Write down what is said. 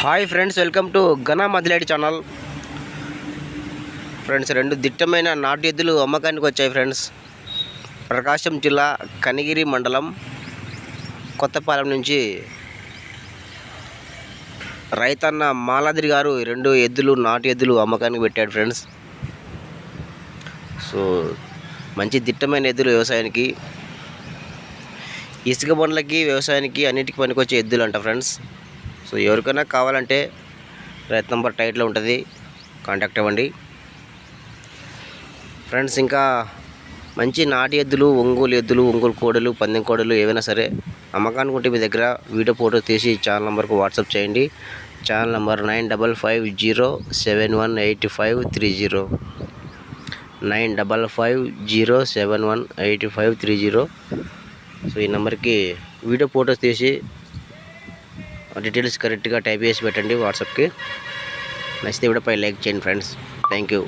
Hi friends welcome to ఘనా మదిలేడి channel. Friends రెండు దిట్టమైన నాటు ఎద్దులు అమ్మకానికి వచ్చాయి ఫ్రెండ్స్. ప్రకాశం జిల్లా కనిగిరి మండలం కొత్తపాలెం నుంచి రైతన్న మాలాద్రి గారు రెండు ఎద్దులు నాటు ఎద్దులు అమ్మకానికి పెట్టాడు ఫ్రెండ్స్. సో మంచి దిట్టమైన ఎద్దులు వ్యవసాయానికి ఇసుక బండ్లకి వ్యవసాయానికి అన్నిటికీ పనికొచ్చే ఎద్దులు అంట ఫ్రెండ్స్. సో ఎవరికైనా కావాలంటే రైతు నంబర్ టైట్లో ఉంటుంది. కాంటాక్ట్ అవ్వండి. ఫ్రెండ్స్ ఇంకా మంచి నాటి ఎద్దులు ఒంగోలు ఎద్దులు ఒంగోలు కోడలు పందెం కోడలు ఏవైనా సరే అమ్మకానికి ఉంటే మీ దగ్గర వీడియో ఫోటో తీసి ఛానల్ నెంబర్కు వాట్సాప్ చేయండి. Channel number nine double five zero seven one eight five three zero. Nine double five zero seven one eight five three zero. So ఈ నెంబర్కి వీడియో ఫోటోస్ తీసి డీటెయిల్స్ కరెక్ట్గా టైప్ చేసి పెట్టండి వాట్సాప్కి నచ్చితే కూడా పై లైక్ చేయండి ఫ్రెండ్స్. Thank you.